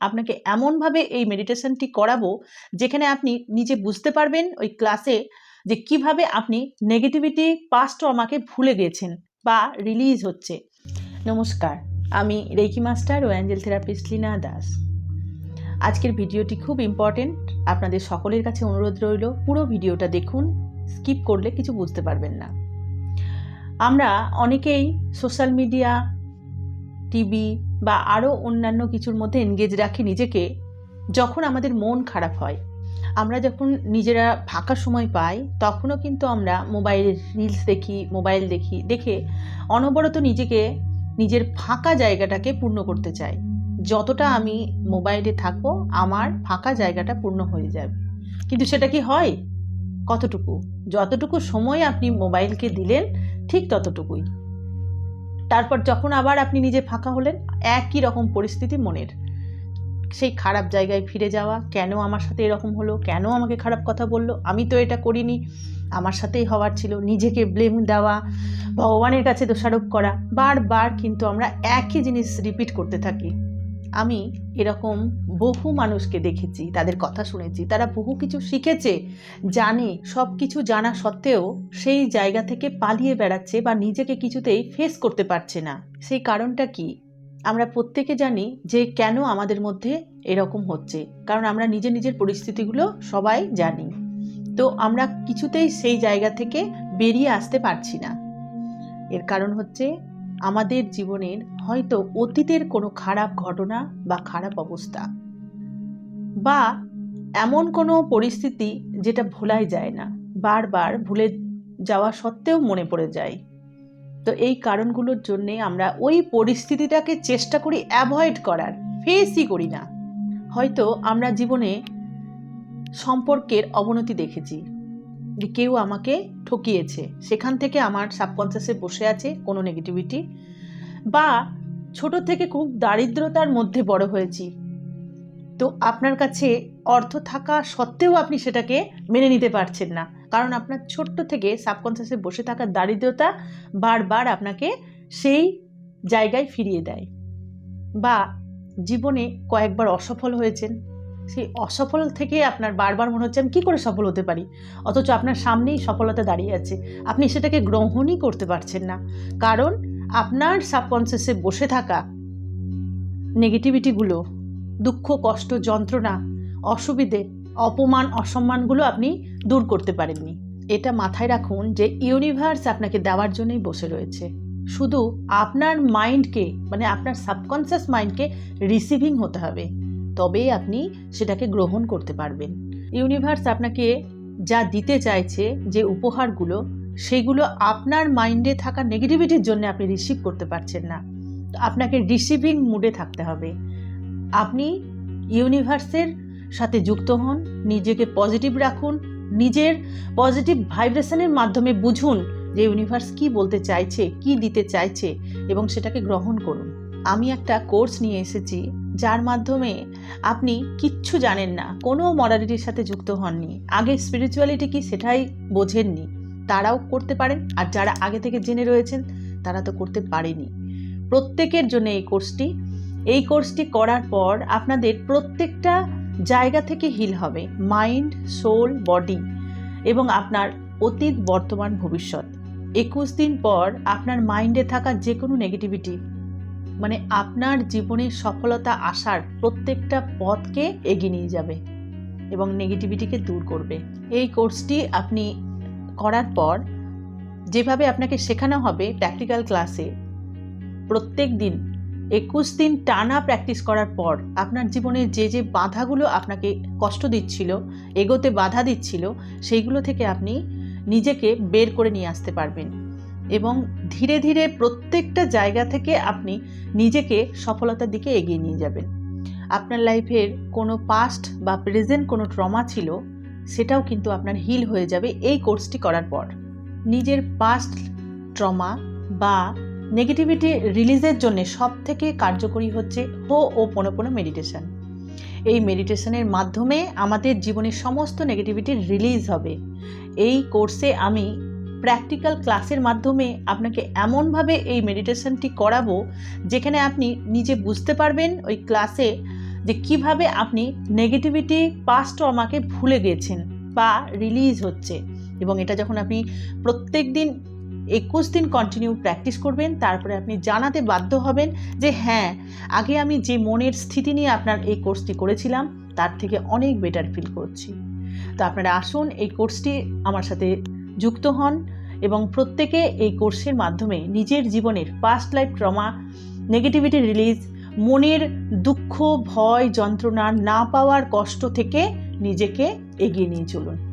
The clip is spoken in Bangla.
আপনাকে এমনভাবে এই মেডিটেশনটি করাবো, যেখানে আপনি নিজে বুঝতে পারবেন ওই ক্লাসে যে কীভাবে আপনি নেগেটিভিটি পাস্ট আমাকে ভুলে গেছেন বা রিলিজ হচ্ছে। নমস্কার, আমি রেকি মাস্টার ও অ্যাঞ্জেল থেরাপিস্ট লীনা দাস। আজকের ভিডিওটি খুব ইম্পর্টেন্ট আপনাদের সকলের কাছে অনুরোধ রইল, পুরো ভিডিওটা দেখুন স্কিপ করলে কিছু বুঝতে পারবেন না। আমরা অনেকেই সোশ্যাল মিডিয়া টিভি বা আরও অন্যান্য কিছুর মধ্যে এনগেজ রাখি নিজেকে, যখন আমাদের মন খারাপ হয়। আমরা যখন নিজেরা ফাঁকা সময় পাই, তখনও কিন্তু আমরা মোবাইল রিলস দেখি মোবাইল দেখি, দেখে অনবরত নিজেকে, নিজের ফাঁকা জায়গাটাকে পূর্ণ করতে চাই। যতটা আমি মোবাইলে থাকব, আমার ফাঁকা জায়গাটা পূর্ণ হয়ে যাবে। কিন্তু সেটা কি হয়? কতটুকু? যতটুকু সময় আপনি মোবাইলকে দিলেন, ঠিক ততটুকুই। তারপর যখন আবার আপনি নিজে ফাঁকা হলেন, একই রকম পরিস্থিতি মনের। সেই খারাপ জায়গায় ফিরে যাওয়া, কেন আমার সাথে এরকম হলো, কেন আমাকে খারাপ কথা বলল, আমি তো এটা করিনি, আমার সাথেই হওয়ার ছিল, নিজেকে ব্লেম দেওয়া, ভগবানের কাছে দোষারোপ করা, বারবার কিন্তু আমরা একই জিনিস রিপিট করতে থাকি। আমি এরকম বহু মানুষকে দেখেছি, তাদের কথা শুনেছি, তারা বহু কিছু শিখেছে, জানে সব কিছু জানা সত্ত্বেও সেই জায়গা থেকে পালিয়ে বেড়াচ্ছে বা নিজেকে কিছুতেই ফেস করতে পারছে না। সেই কারণটা কি? আমরা প্রত্যেকে জানি যে কেন আমাদের মধ্যে এরকম হচ্ছে, কারণ আমরা নিজের নিজের পরিস্থিতিগুলো সবাই জানি। তো আমরা কিছুতেই সেই জায়গা থেকে বেরিয়ে আসতে পারছি না। এর কারণ হচ্ছে আমাদের জীবনের হয়তো অতীতের কোনো খারাপ ঘটনা বা খারাপ অবস্থা। বা এমন কোনো পরিস্থিতি যেটা ভোলাই যায় না, বারবার ভুলে যাওয়া সত্ত্বেও মনে পড়ে যায়। তো এই কারণগুলোর জন্যে আমরা ওই পরিস্থিতিটাকে চেষ্টা করি অ্যাভয়েড করার ফেসই করি না। হয়তো আমরা জীবনে সম্পর্কের অবনতি দেখেছি কেউ আমাকে ঠকিয়েছে। সেখান থেকে আমার সাবকনসিয়াসে বসে আছে কোনো নেগেটিভিটি বা ছোট থেকে খুব দারিদ্রতার মধ্যে বড় হয়েছি। তো আপনার কাছে অর্থ থাকা সত্ত্বেও আপনি সেটাকে মেনে নিতে পারছেন না। কারণ আপনার ছোট্ট থেকে সাবকনসিয়াসে বসে থাকা দারিদ্রতা বারবার আপনাকে সেই জায়গায় ফিরিয়ে দেয়। বা জীবনে কয়েকবার অসফল হয়েছেন। সেই অসফল থেকে আপনার বারবার মনে হচ্ছে, আমি কী করে সফল হতে পারি? অথচ আপনার সামনেই সফলতা দাঁড়িয়ে আছে। আপনি সেটাকে গ্রহণই করতে পারছেন না। কারণ আপনার সাবকনসিয়াসে বসে থাকা নেগেটিভিটিগুলো দুঃখ, কষ্ট, যন্ত্রণা, অসুবিধে, অপমান, অসম্মানগুলো আপনি দূর করতে পারেননি। এটা মাথায় রাখুন যে ইউনিভার্স আপনাকে দেওয়ার জন্যই বসে রয়েছে। শুধু আপনার মাইন্ডকে মানে আপনার সাবকনসিয়াস মাইন্ডকে রিসিভিং হতে হবে। তবেই আপনি সেটাকে গ্রহণ করতে পারবেন। ইউনিভার্স আপনাকে যা দিতে চাইছে, যে উপহারগুলো, সেগুলো আপনার মাইন্ডে থাকা নেগেটিভিটির জন্য আপনি রিসিভ করতে পারছেন না। আপনাকে রিসিভিং মুডে থাকতে হবে। আপনি ইউনিভার্সের সাথে যুক্ত হন, নিজেকে পজিটিভ রাখুন, নিজের পজিটিভ ভাইব্রেশনের মাধ্যমে বুঝুন যে ইউনিভার্স কি বলতে চাইছে, কি দিতে চাইছে এবং সেটাকে গ্রহণ করুন। আমি একটা কোর্স নিয়ে এসেছি যার মাধ্যমে আপনি কিচ্ছু জানেন না, কোনো মডালিটির সাথে যুক্ত হননি। আগে স্পিরিচুয়ালিটি কি সেটাই বোঝেননি। তারাও করতে পারেন, আর যারা আগে থেকে জেনে রয়েছেন, তারা তো করতে পারেনি। প্রত্যেকের জন্য এই কোর্সটি এই কোর্সটি করার পর আপনাদের প্রত্যেকটা জায়গা থেকে হিল হবে মাইন্ড সোল বডি এবং আপনার অতীত, বর্তমান, ভবিষ্যৎ। একুশ দিন পর আপনার মাইন্ডে থাকা যে কোনো নেগেটিভিটি মানে আপনার জীবনের সফলতা আসার প্রত্যেকটা পথকে এগিয়ে নিয়ে যাবে এবং নেগেটিভিটিকে দূর করবে। এই কোর্সটি আপনি করার পর যেভাবে আপনাকে শেখানো হবে প্র্যাকটিক্যাল ক্লাসে প্রত্যেক দিন একুশ দিন টানা প্র্যাকটিস করার পর আপনার জীবনে যে যে বাধাগুলো আপনাকে কষ্ট দিচ্ছিল, এগোতে বাধা দিচ্ছিল, সেইগুলো থেকে আপনি নিজেকে বের করে নিয়ে আসতে পারবেন। এবং ধীরে ধীরে প্রত্যেকটা জায়গা থেকে আপনি নিজেকে সফলতার দিকে এগিয়ে নিয়ে যাবেন। আপনার লাইফের কোনো পাস্ট বা প্রেজেন্ট কোনো ট্রমা ছিল সেটাও কিন্তু আপনার হিল হয়ে যাবে এই কোর্সটি করার পর। নিজের পাস্ট ট্রমা বা নেগেটিভিটি রিলিজের জন্য সব থেকে কার্যকরী হচ্ছে হো ও পোনো পোনো মেডিটেশন এই মেডিটেশনের মাধ্যমে আমাদের জীবনের সমস্ত নেগেটিভিটি রিলিজ হবে। এই কোর্সে আমি প্র্যাকটিক্যাল ক্লাসের মাধ্যমে আপনাকে এমনভাবে এই মেডিটেশনটি করাবো, যেখানে আপনি নিজে বুঝতে পারবেন ওই ক্লাসে যে কীভাবে আপনি নেগেটিভিটি পাস্ট আমাকে ভুলে গেছেন বা রিলিজ হচ্ছে। এবং এটা যখন আপনি প্রত্যেক দিন একুশ দিন কন্টিনিউ প্র্যাকটিস করবেন, তারপরে আপনি জানাতে বাধ্য হবেন যে হ্যাঁ আগে আমি যে মনের স্থিতি নিয়ে আপনার এই কোর্সটি করেছিলাম, তার থেকে অনেক বেটার ফিল করছি। তো আপনারা আসুন এই কোর্সটি আমার সাথে যুক্ত হন এবং প্রত্যেকে এই কোর্সের মাধ্যমে নিজের জীবনের past life trauma negativity release মনের দুঃখ, ভয়, যন্ত্রণা না পাওয়ার কষ্ট থেকে নিজেকে এগিয়ে নিয়ে চলুন।